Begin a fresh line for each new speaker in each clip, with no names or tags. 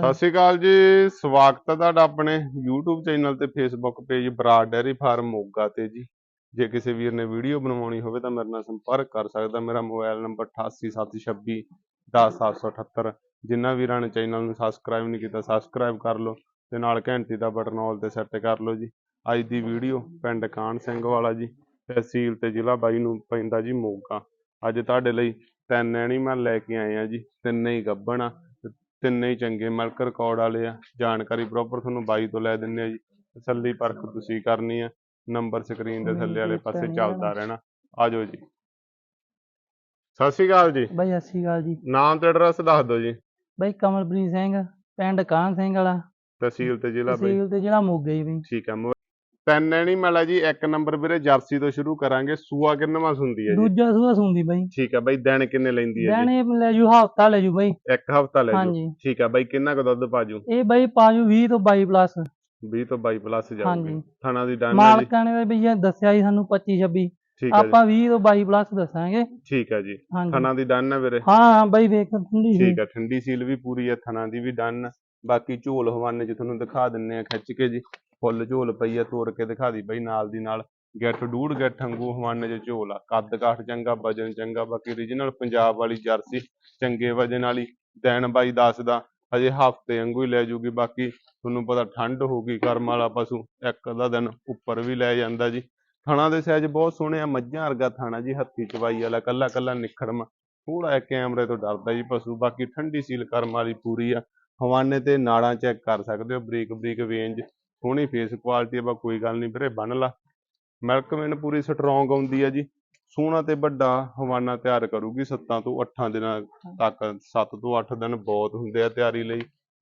ਸਤਿ ਸ਼੍ਰੀ ਅਕਾਲ ਜੀ, ਸਵਾਗਤ ਹੈ ਤੁਹਾਡਾ ਆਪਣੇ YouTube ਚੈਨਲ ਤੇ Facebook page Brar dairy farm Moga ਤੇ ਜੀ। ਜੇ ਕਿਸੇ ਵੀਰ ਨੇ ਵੀਡੀਓ ਬਣਵਾਉਣੀ ਹੋਵੇ ਤਾਂ ਮੇਰੇ ਨਾਲ ਸੰਪਰਕ ਕਰ ਸਕਦਾ, ਮੇਰਾ ਮੋਬਾਈਲ ਨੰਬਰ 8876 10778 ਜਿਨ੍ਹਾਂ ਵੀਰਾਂ ਨੇ ਚੈਨਲ ਨੂੰ ਸਬਸਕ੍ਰਾਈਬ ਨਹੀਂ ਕੀਤਾ ਸਬਸਕ੍ਰਾਈਬ ਕਰ ਲਓ ਤੇ ਨਾਲ ਘੰਟੀ ਦਾ ਬਟਨ ਆਲ ਤੇ ਸੈੱਟ ਕਰ ਲਓ ਜੀ। ਅੱਜ ਦੀ ਵੀਡੀਓ ਪਿੰਡ ਕਾਨ ਸਿੰਘ ਵਾਲਾ ਜੀ, ਤਹਿਸੀਲ ਤੇ ਜ਼ਿਲ੍ਹਾ ਬਾਈ ਨੂੰ ਪੈਂਦਾ ਜੀ ਮੋਗਾ। ਅੱਜ ਤੁਹਾਡੇ ਲਈ ਤਿੰਨ ਐਨੀਮਲ ਲੈ ਕੇ ਆਏ ਆ ਜੀ, ਤਿੰਨੇ ਹੀ ਗੱਭਣ ਆ। ਤਿੰਨੇ ਹੀ ਚੰਗੇ ਮਿਲਕ ਰਿਕਾਰਡ ਵਾਲੇ ਆ। ਜਾਣਕਾਰੀ ਪ੍ਰੋਪਰ ਤੁਹਾਨੂੰ ਬਾਈ ਤੋਂ ਲੈ ਦਿੰਦੇ ਆ ਜੀ। ਤਸੱਲੀ ਪਰਖ ਤੁਸੀਂ ਕਰਨੀ ਆ। ਨੰਬਰ ਸਕਰੀਨ ਦੇ ਥੱਲੇ ਵਾਲੇ ਪਾਸੇ ਚੱਲਦਾ ਰਹਿਣਾ। ਆਜੋ ਜੀ। ਸਤਿ ਸ਼੍ਰੀ ਅਕਾਲ ਜੀ।
ਬਾਈ ਸਤਿ ਸ਼੍ਰੀ ਅਕਾਲ ਜੀ।
ਨਾਮ ਤੇ ਐਡਰੈਸ ਦੱਸ ਦਿਓ ਜੀ।
ਬਾਈ ਕਮਲਪ੍ਰੀਤ ਸਿੰਘ ਪਿੰਡ ਕਾਹਨ ਸਿੰਘ ਵਾਲਾ।
ਤਹਿਸੀਲ ਤੇ ਜ਼ਿਲ੍ਹਾ ਬਾਈ।
ਤਹਿਸੀਲ ਤੇ ਜਿਹੜਾ ਮੋਗਾ ਜੀ। ਬਈ
ਠੀਕ ਮੋ- ਤਿੰਨ ਐਨੀਮਲ ਆ ਜੀ ਇੱਕ ਨੰਬਰ ਵੀਰੇ ਜਰਸੀ ਤੋਂ ਸ਼ੁਰੂ ਕਰਾਂਗੇ ਸੂਆ ਕਿੰਨਵਾਂ ਹੁੰਦੀ ਹੈ ਜੀ?
ਦੂਜਾ ਸੂਆ ਸੁੰਦੀ ਬਾਈ।
ਠੀਕ ਹੈ ਬਾਈ ਦਿਨ ਕਿੰਨੇ ਲੈਂਦੀ ਹੈ ਜੀ?
ਦੇਣੇ ਲੈ ਜੂ ਹਫਤਾ ਲੈ ਜੂ ਬਾਈ।
ਇੱਕ ਹਫਤਾ ਲੈ ਜੂ?
ਹਾਂਜੀ।
ਠੀਕ ਹੈ ਬਾਈ ਕਿੰਨਾ ਕੁ ਦੁੱਧ ਪਾਜੂ
ਇਹ ਬਾਈ ਪਾਜੂ 20 ਤੋਂ 22 ਪਲੱਸ।
20 ਤੋਂ 22 ਪਲੱਸ ਜਾਊਗੀ। ਥਣਾ ਦੀ ਹੈ ਜੀ।
ਮਾਲਕਾਂ ਨੇ ਬਈ ਇਹ ਦੱਸਿਆ ਸੀ ਸਾਨੂੰ 25 26
ਠੀਕ ਹੈ ਜੀ।
ਆਪਾਂ 20 ਤੋਂ 22 ਪਲੱਸ ਦੱਸਾਂਗੇ।
ਠੀਕ ਹੈ ਜੀ। ਥਣਾ ਦੀ ਡਨ ਹੈ ਵੀਰੇ।
ਹਾਂ ਬਾਈ ਵੇਖ ਠੰਡੀ
ਠੀਕ ਹੈ ਠੰਡੀ ਸੀਲ ਵੀ ਪੂਰੀ ਹੈ ਥਣਾ ਦੀ ਵੀ ਡਨ ਬਾਕੀ ਝੋਲ ਹਵਾਨੇ ਚ ਤੁਹਾਨੂੰ ਦਿਖਾ ਦਿੰਨੇ ਆ ਖਿੱਚ ਕੇ ਜੀ। ਫੁੱਲ ਝੋਲ ਪਈ ਆ ਤੋੜ ਕੇ ਦਿਖਾ ਦੀ ਬਈ ਨਾਲ ਦੀ ਨਾਲ। ਗਿੱਠ ਡੂੜ ਗਿੱਠ ਵਾਂਗੂ ਹਵਾਨੇ ਚ ਝੋਲ ਆ। ਕੱਦ ਕਾਠ ਚੰਗਾ, ਵਜਨ ਚੰਗਾ, ਬਾਕੀ origignal ਪੰਜਾਬ ਵਾਲੀ ਜਰਸੀ ਚੰਗੇ ਵਜਨ ਵਾਲੀ ਦਿਨ ਬਾਈ ਦੱਸਦਾ ਹਜੇ ਹਫ਼ਤੇ ਵਾਂਗੂ ਹੀ ਲੈ ਜੂਗੀ, ਬਾਕੀ ਤੁਹਾਨੂੰ ਪਤਾ ਠੰਡ ਹੋਊਗੀ ਕਰਮ ਵਾਲਾ ਪਸ਼ੂ, ਇੱਕ ਅੱਧਾ ਦਿਨ ਉੱਪਰ ਵੀ ਲੈ ਜਾਂਦਾ ਜੀ। ਥਾਣਾ ਦੇ ਸਾਈਜ਼ ਬਹੁਤ ਸੋਹਣੇ ਆ, ਮੱਝਾਂ ਵਰਗਾ ਥਾਣਾ ਜੀ, ਹੱਥੀ ਚਵਾਈ ਵਾਲਾ, ਕੱਲਾ ਕੱਲਾ ਨਿਖੜਮਾ। ਥੋੜਾ ਜਿਹਾ ਕੈਮਰੇ ਤੋਂ ਡਰਦਾ ਜੀ ਪਸ਼ੂ, ਬਾਕੀ ਠੰਡੀ ਸੀਲ ਕਰਮ ਵਾਲੀ ਪੂਰੀ ਆ। ਹਵਾਨੇ ਤੇ ਨਾੜਾਂ ਚੈੱਕ ਕਰ ਸਕਦੇ ਹੋ ਬਰੀਕ ਬਰੀਕ ਵੇਂਜ ਸੋਹਣੀ ਫੇਸ ਕੁਆਲਿਟੀ ਆ ਬਾ ਕੋਈ ਗੱਲ ਨਹੀਂ ਵੀਰੇ, ਬੰਨ ਲਾ। ਮਿਲਕਮੈਨ ਪੂਰੀ ਸਟਰੋਂਗ ਆਉਂਦੀ ਆ ਜੀ। ਸੋਹਣਾ ਤੇ ਵੱਡਾ ਹਵਾਨਾ ਤਿਆਰ ਕਰੂਗੀ 7 ਤੋਂ 8 ਦਿਨਾਂ ਤੱਕ। 7 ਤੋਂ 8 ਦਿਨ ਬਹੁਤ ਹੁੰਦੇ ਆ ਤਿਆਰੀ ਲਈ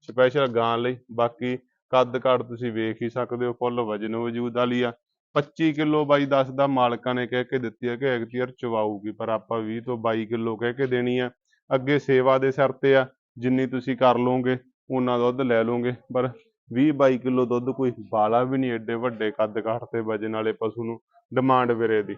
ਸਪੈਸ਼ਲ ਗਾਂ ਲਈ। ਬਾਕੀ ਕੱਦ ਕਾਠ ਤੁਸੀਂ ਵੇਖ ਹੀ ਸਕਦੇ ਹੋ, ਫੁੱਲ ਵਜਨ ਵਜੂਦ ਵਾਲੀ ਆ। 25 ਕਿਲੋ ਬਾਈ ਦੱਸਦਾ ਮਾਲਕਾਂ ਨੇ ਕਹਿ ਕੇ ਦਿੱਤੀ ਹੈ ਕਿ ਐਗਤੀਅਰ ਚਵਾਊਗੀ, ਪਰ ਆਪਾਂ 20 ਤੋਂ 22 ਕਿਲੋ ਕਹਿ ਕੇ ਦੇਣੀ ਆ। ਅੱਗੇ ਸੇਵਾ ਦੇ ਸਿਰ ਤੇ ਆ, ਜਿੰਨੀ ਤੁਸੀਂ ਕਰ ਲਓਗੇ, ਉਹਨਾਂ ਦੁੱਧ ਲੈ ਲਓਗੇ। ਪਰ 20 22 ਕਿਲੋ ਦੁੱਧ ਕੋਈ ਬਾਲਾ ਵੀ ਨਹੀਂ ਏਡੇ ਵੱਡੇ ਕੱਦ ਕਾਠ ਤੇ ਵਜਨ ਵਾਲੇ ਪਸ਼ੂ ਨੂੰ ਡਿਮਾਂਡ ਵੀਰੇ ਦੀ।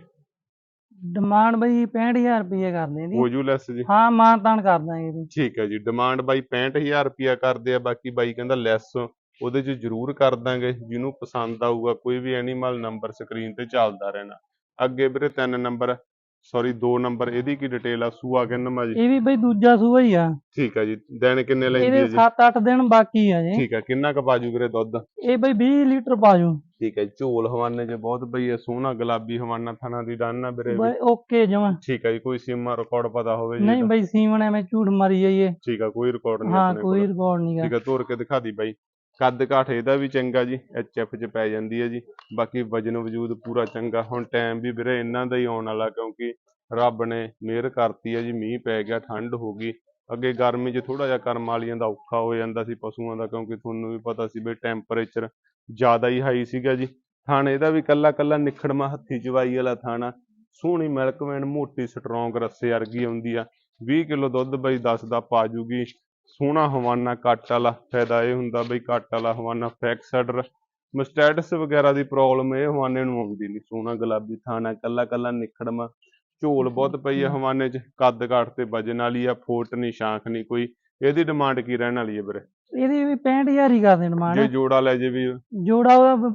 ਡਿਮਾਂਡ ਬਾਈ 65000 ਰੁਪਏ ਕਰਦੇ ਦੀ
ਹੋ ਜੂ ਲੈਸ ਜੀ।
ਹਾਂ ਮਾਂ ਤਾਨ ਕਰ ਦਾਂਗੇ ਜੀ।
ਠੀਕ ਹੈ ਜੀ ਡਿਮਾਂਡ ਬਾਈ 65000 ਰੁਪਿਆ ਕਰਦੇ ਆ ਬਾਕੀ ਬਾਈ ਕਹਿੰਦਾ ਲੈਸ ਉਹਦੇ ਚ ਜ਼ਰੂਰ ਕਰ ਦਾਂਗੇ। ਜਿਹਨੂੰ ਪਸੰਦ ਆਊਗਾ ਕੋਈ ਵੀ ਐਨੀਮਲ ਨੰਬਰ ਸਕਰੀਨ ਤੇ ਚੱਲਦਾ ਰਹਿਣਾ। ਅੱਗੇ ਵੀਰੇ ਤਿੰਨ ਨੰਬਰ ਸੌਰੀ ਦੋ ਨੰਬਰ ਇਹਦੀ ਕੀ ਡਿਟੇਲ ਆ? ਸੂਆ ਕਿੰਨਵਾਂ ਜੀ?
ਇਹ ਵੀ ਬਾਈ ਦੂਜਾ ਸੂਆ ਹੀ ਆ।
ਠੀਕ ਹੈ ਜੀ ਦਿਨ ਕਿੰਨੇ ਲੈਂਦੀ ਹੈ
ਇਹਦੇ
ਜੀ?
7-8 ਦਿਨ ਬਾਕੀ ਆ ਜੀ।
ਠੀਕ ਹੈ ਕਿੰਨਾ ਕੁ ਬਾਜੂ ਵੀਰੇ ਦੁੱਧ?
ਇਹ ਬਾਈ 20 ਲੀਟਰ ਪਾਜੂ
ਠੀਕ ਹੈ ਝੋਲ ਹਵਾਨੇ ਚ ਬਹੁਤ ਪਈ ਹੈ ਸੋਹਣਾ ਗੁਲਾਬੀ ਹਵਾਨਾ ਥਣਾ ਦੀ ਡਨ ਆ ਵੀਰੇ।
ਬਾਈ ਓਕੇ ਜਮਾ।
ਠੀਕ ਹੈ ਜੀ ਕੋਈ ਸੀਮਾ ਰਿਕਾਰਡ ਪਤਾ ਹੋਵੇ ਜੀ
ਨਹੀਂ। ਬਾਈ ਸੀਮਣ ਐਵੇਂ ਝੂਠ ਮਾਰੀ ਜਾਈਏ।
ਠੀਕ ਹੈ ਕੋਈ ਰਿਕਾਰਡ ਨਹੀਂ
ਹਾਂ
ਆਪਣੇ
ਕੋਈ ਰਿਕਾਰਡ ਨਹੀਂਗਾ
ਠੀਕ ਹੈ ਤੋਰ ਕੇ ਦਿਖਾ ਦੀ ਬਾਈ। ਕੱਦ ਕਾਠ ਇਹਦਾ ਵੀ ਚੰਗਾ ਜੀ ਐਚ ਐਫ ਚ ਪੈ ਜਾਂਦੀ ਹੈ ਜੀ। ਬਾਕੀ ਵਜਨ ਵਜੂਦ ਪੂਰਾ ਚੰਗਾ। ਹੁਣ ਟਾਈਮ ਵੀ ਵੀਰੇ ਇਹਨਾਂ ਦਾ ਹੀ ਆਉਣ ਵਾਲਾ ਕਿਉਂਕਿ ਰੱਬ ਨੇ ਮਿਹਰ ਕਰਤੀ ਹੈ ਜੀ, ਮੀਂਹ ਪੈ ਗਿਆ, ਠੰਡ ਹੋ ਗਈ। ਅੱਗੇ ਗਰਮੀ 'ਚ ਥੋੜਾ ਜਿਹਾ ਕਰਮ ਵਾਲੀਆਂ ਦਾ ਔਖਾ ਹੋ ਜਾਂਦਾ ਸੀ ਪਸ਼ੂਆਂ ਦਾ ਕਿਉਂਕਿ ਤੁਹਾਨੂੰ ਵੀ ਪਤਾ ਸੀ ਵੀ ਟੈਂਪਰੇਚਰ ਜ਼ਿਆਦਾ ਹੀ ਹਾਈ ਸੀਗਾ ਜੀ। ਥਣ ਇਹਦਾ ਵੀ ਕੱਲਾ ਕੱਲਾ ਨਿਖੜਮਾ ਹੱਥੀ ਚਵਾਈ ਵਾਲਾ ਥਾਣਾ। ਸੋਹਣੀ ਮਿਲਕਮੈਨ ਮੋਟੀ ਸਟਰੋਂਗ ਰੱਸੇ ਵਰਗੀ ਆਉਂਦੀ ਆ। 20 ਕਿਲੋ ਦੁੱਧ ਬਈ 10 ਦਾ ਪਾ ਜੂਗੀ। ਸੋਹਣਾ ਹਵਾਨਾ ਕੱਟ ਵਾਲਾ ਫਾਇਦਾ ਇਹ ਹੁੰਦਾ ਬਈ ਕੱਟ ਵਾਲਾ ਹਵਾਨਾ ਫੈਕਸਡਰ ਮਸਟੈਟਸ ਵਗੈਰਾ ਦੀ ਪ੍ਰੋਬਲਮ ਇਹ ਹਵਾਨੇ ਨੂੰ ਆਉਂਦੀ ਨਹੀਂ ਸੋਹਣਾ ਗੁਲਾਬੀ ਥਾਣਾ ਕੱਲਾ ਕੱਲਾ ਨਿਖੜਮਾ ਝੋਲ ਬਹੁਤ ਪਈ ਆ ਹਵਾਨੇ 'ਚ ਕੱਦ ਕਾਠ ਤੇ ਵਜਨ ਵਾਲੀ ਆ ਫੋਟ ਨਹੀਂ ਸ਼ਾਂਖ ਨਹੀਂ ਕੋਈ ਇਹਦੀ ਡਿਮਾਂਡ ਕੀ ਰਹਿਣ ਵਾਲੀ ਹੈ ਵੀਰੇ?
ਇਹਦੀ ਵੀ 65000 ਹੀ ਕਰਦੇ
ਜੇ
ਡਿਮਾਂਡ
ਜੋੜਾ ਲੈ ਜੇ ਵੀ।
ਜੋੜਾ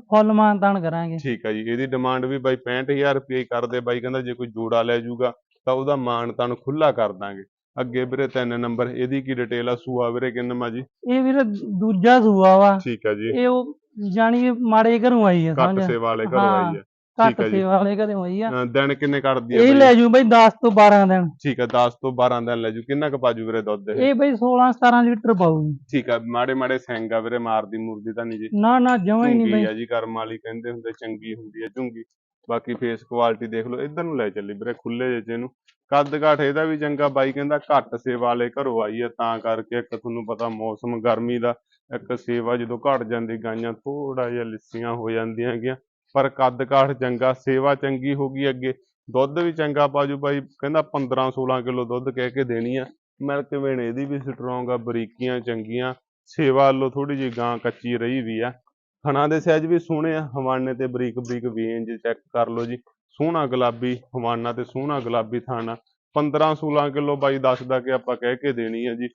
ਫੁੱਲ ਮਾਨ ਤਾਨ ਕਰਾਂਗੇ।
ਠੀਕ ਆ ਜੀ ਇਹਦੀ ਡਿਮਾਂਡ ਵੀ ਬਾਈ 65000 ਰੁਪਏ ਹੀ ਕਰਦੇ ਬਾਈ ਕਹਿੰਦਾ ਜੇ ਕੋਈ ਜੋੜਾ ਲੈ ਜਾਊਗਾ ਤਾਂ ਉਹਦਾ ਮਾਣ ਤੁਹਾਨੂੰ ਖੁੱਲਾ ਕਰ ਦਾਂਗੇ। ਅੱਗੇ ਵੀਰੇ ਤਿੰਨ ਨੰਬਰ ਇਹਦੀ ਕੀ ਡਿਟੇਲ ਆ? ਸੂਆ ਵੀਰੇ ਕਿੰਨਵਾਂ ਜੀ
ਇਹ ਵੀਰ ਦੂਜਾ ਸੂਆ ਵਾ।
ਠੀਕ ਆ ਜੀ।
ਇਹ ਉਹ ਕਿ ਮਾੜੇ ਘਰੋਂ ਆਈ ਆ
ਘੱਟ
ਸਮਝ
ਸੇਵਾ ਵਾਲੇ ਘਰੋਂ ਆਈ ਆ।
ਘੱਟ। ਸੇਵਾ ਵਾਲੇ ਘਰੋਂ ਆਈ ਆ।
ਅਹ ਦਿਨ ਕਿੰਨੇ ਕੱਢਦੀ ਆ
ਇਹ
ਬਾਈ?
ਲੈ ਜੂ ਬਈ 10 ਤੋਂ 12 ਦਿਨ।
ਠੀਕ ਆ 10 ਤੋਂ 12 ਦਿਨ ਲੈ ਜੂ। ਕਿੰਨਾ ਕੁ ਪਾਜੂ ਵੀਰੇ ਦੁੱਧ ਇਹ?
ਬਈ 16 17 ਲੀਟਰ ਪਾਊ।
ਠੀਕ ਆ ਮਾੜੇ ਮਾੜੇ ਸਿੰਘ ਆ ਵੀਰੇ ਮਾਰਦੀ ਮੁਰਦੀ ਤਾਂ ਨਹੀਂ ਜੀ।
ਨਾ ਨਾ ਜਮਾਂ ਹੀ ਨਹੀਂ
ਝੁੰਗੀ
ਬਈ।
ਆ ਜੀ ਕਰਮ ਵਾਲੀ ਕਹਿੰਦੇ ਹੁੰਦੇ ਚੰਗੀ ਹੁੰਦੀ ਆ ਝੁੰਗੀ। ਬਾਕੀ ਫੇਸ ਕੁਆਲਿਟੀ ਦੇਖ ਲਓ, ਇਧਰ ਨੂੰ ਲੈ ਚੱਲੀ ਵੀਰੇ ਖੁੱਲੇ ਜਿਹੇ 'ਚ ਇਹਨੂੰ। ਕੱਦ ਕਾਠ ਇਹਦਾ ਵੀ ਚੰਗਾ, ਬਾਈ ਕਹਿੰਦਾ ਘੱਟ ਸੇਵਾ ਵਾਲੇ ਘਰੋਂ ਆਈ ਆ, ਤਾਂ ਕਰਕੇ ਇੱਕ ਤੁਹਾਨੂੰ ਪਤਾ ਮੌਸਮ, ਗਰਮੀ ਦਾ ਇੱਕ ਸੇਵਾ ਜਦੋਂ ਘਟ ਜਾਂਦੀ, ਗਾਈਆਂ ਥੋੜਾ ਜਿਹਾ ਲਿੱਸੀਆਂ ਹੋ ਜਾਂਦੀਆਂ ਹੈਗੀਆਂ। ਪਰ ਕੱਦ ਕਾਠ ਚੰਗਾ, ਸੇਵਾ ਚੰਗੀ ਹੋ ਗਈ ਅੱਗੇ। ਦੁੱਧ ਵੀ ਚੰਗਾ ਪਾਜੂ ਬਾਈ, ਕਹਿੰਦਾ 15 16 ਕਿਲੋ ਦੁੱਧ ਕਹਿ ਕੇ ਦੇਣੀ ਆ। ਮਿਲਕ ਵੇਣ ਇਹਦੀ ਵੀ ਸਟਰੋਂਗ ਆ, ਬਰੀਕੀਆਂ ਚੰਗੀਆਂ, ਸੇਵਾ ਵੱਲੋਂ ਥੋੜੀ ਜਿਹੀ ਗਾਂ ਕੱਚੀ ਰਹੀ ਵੀ ਆ। ਥਣਾ ਦੇ ਸਾਈਜ਼ ਵੀ ਸੋਹਣੇ ਆ ਹਵਾਨੇ ਤੇ ਬਰੀਕ ਬਰੀਕ ਵੇਂਜ ਚੈੱਕ ਕਰ ਲਓ ਜੀ। ਸੋਹਣਾ ਗੁਲਾਬੀ ਹਵਾਨਾ ਤੇ ਸੋਹਣਾ ਗੁਲਾਬੀ ਥਾਣਾ 15 16 ਕਿਲੋ ਬਾਈ ਦੱਸਦਾ ਕਿ ਆਪਾਂ ਕਹਿ ਕੇ ਦੇਣੀ ਆ ਜੀ।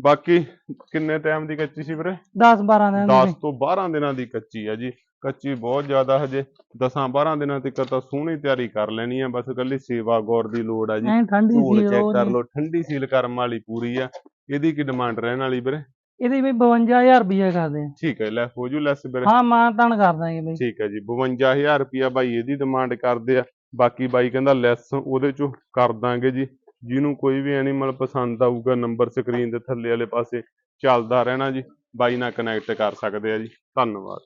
ਬਾਕੀ ਕਿੰਨੇ ਟਾਈਮ ਦੀ ਕੱਚੀ ਸੀ ਵੀਰੇ?
10 12 ਦਿਨ
10
ਦੀ
ਤੋਂ 12 ਦਿਨਾਂ ਦੀ ਕੱਚੀ ਆ ਜੀ। ਕੱਚੀ ਬਹੁਤ ਜ਼ਿਆਦਾ ਹਜੇ। 10 12 ਦਿਨਾਂ ਤੱਕ ਤਾਂ ਸੋਹਣੀ ਤਿਆਰੀ ਕਰ ਲੈਣੀ ਆ। ਬਸ ਇਕੱਲੀ ਸੇਵਾ ਗੌਰ ਦੀ ਲੋੜ ਆ ਜੀ।
ਸੀ
ਚੈੱਕ ਕਰ। ਲਓ। ਠੰਡੀ ਸੀਲ ਕਰਮ ਵਾਲੀ ਪੂਰੀ ਆ। ਇਹਦੀ ਕੀ ਡਿਮਾਂਡ ਰਹਿਣ ਵਾਲੀ ਵੀਰੇ?
ਇਹਦੀ ਬਈ 52000 ਰੁਪਏ ਕਰਦੇ ਆ।
ਠੀਕ ਹੈ ਲੈ ਹੋ ਜੂ ਲੈਸ ਵੀਰੇ
ਹਾਂ ਮਾਂ ਤਾਨ ਕਰ ਦਾਂਗੇ ਬਈ।
ਠੀਕ ਹੈ ਜੀ 52000 ਰੁਪਿਆ ਬਾਈ ਇਹਦੀ ਡਿਮਾਂਡ ਕਰਦੇ ਆ। ਬਾਕੀ ਬਾਈ ਕਹਿੰਦਾ ਲੈਸ ਉਹਦੇ ਚੋਂ ਕਰ ਦਾਂਗੇ ਜੀ। ਜਿਹਨੂੰ ਕੋਈ ਵੀ ਐਨੀਮਲ ਪਸੰਦ ਆਊਗਾ ਨੰਬਰ ਸਕਰੀਨ ਦੇ ਥੱਲੇ ਵਾਲੇ ਪਾਸੇ ਚੱਲਦਾ ਰਹਿਣਾ ਜੀ। ਬਾਈ ਨਾਲ ਕਨੈਕਟ ਕਰ ਸਕਦੇ ਆ ਜੀ। ਧੰਨਵਾਦ।